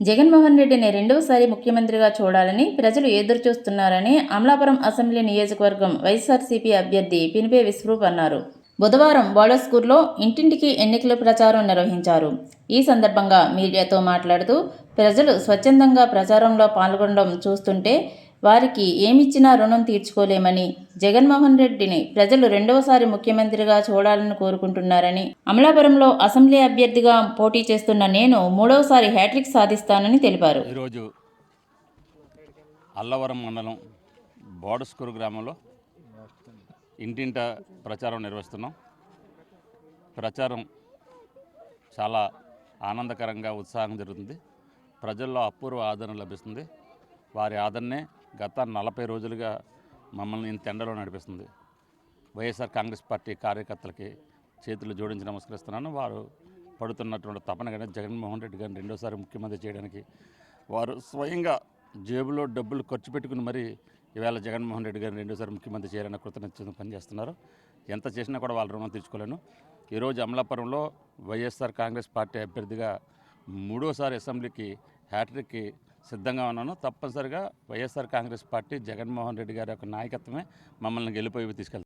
జగన్మోహన్ రెడ్డిని రెండవసారి ముఖ్యమంత్రిగా చూడాలని ప్రజలు ఎదురుచూస్తున్నారని అమలాపురం అసెంబ్లీ నియోజకవర్గం వైఎస్ఆర్సీపీ అభ్యర్థి పినిపే విశ్వరూప్ అన్నారు. బుధవారం బోళస్కూర్లో ఇంటింటికి ఎన్నికల ప్రచారం నిర్వహించారు. ఈ సందర్భంగా మీడియాతో మాట్లాడుతూ ప్రజలు స్వచ్ఛందంగా ప్రచారంలో పాల్గొనడం చూస్తుంటే వారికి ఏమిచ్చినా రుణం తీర్చుకోలేమని జగన్మోహన్ రెడ్డిని ప్రజలు రెండవసారి ముఖ్యమంత్రిగా చూడాలని కోరుకుంటున్నారని అమలాపురంలో అసెంబ్లీ అభ్యర్థిగా పోటీ చేస్తున్న నేను మూడవసారి హ్యాట్రిక్ సాధిస్తానని తెలిపారు. ఈరోజు అల్లవరం మండలం బోడస్కూరు గ్రామంలో ఇంటింట ప్రచారం నిర్వహిస్తున్నాం. ప్రచారం చాలా ఆనందకరంగా ఉత్సాహం జరుగుతుంది. ప్రజల్లో అపూర్వ ఆదరణ లభిస్తుంది. వారి ఆదరణే గత నలభై రోజులుగా మమ్మల్ని ఇంత ఎండలో నడిపిస్తుంది. వైఎస్ఆర్ కాంగ్రెస్ పార్టీ కార్యకర్తలకి చేతులు జోడించి నమస్కరిస్తున్నాను. వారు పడుతున్నటువంటి తపన కానీ జగన్మోహన్ రెడ్డి గారిని రెండోసారి ముఖ్యమంత్రి చేయడానికి వారు స్వయంగా జేబులో డబ్బులు ఖర్చు పెట్టుకుని మరీ ఈవేళ జగన్మోహన్ రెడ్డి గారిని రెండోసారి ముఖ్యమంత్రి చేయాలన్న కృతజ్ఞత పనిచేస్తున్నారు. ఎంత చేసినా కూడా వాళ్ళ రుణం తీర్చుకోలేను. ఈరోజు అమలాపురంలో వైఎస్ఆర్ కాంగ్రెస్ పార్టీ అభ్యర్థిగా మూడోసారి అసెంబ్లీకి హ్యాట్రిక్కి సిద్ధంగా ఉన్నాను. తప్పనిసరిగా వైఎస్ఆర్ కాంగ్రెస్ పార్టీ జగన్మోహన్ రెడ్డి గారి యొక్క నాయకత్వమే మమ్మల్ని గెలిపోయి తీసుకెళ్తాను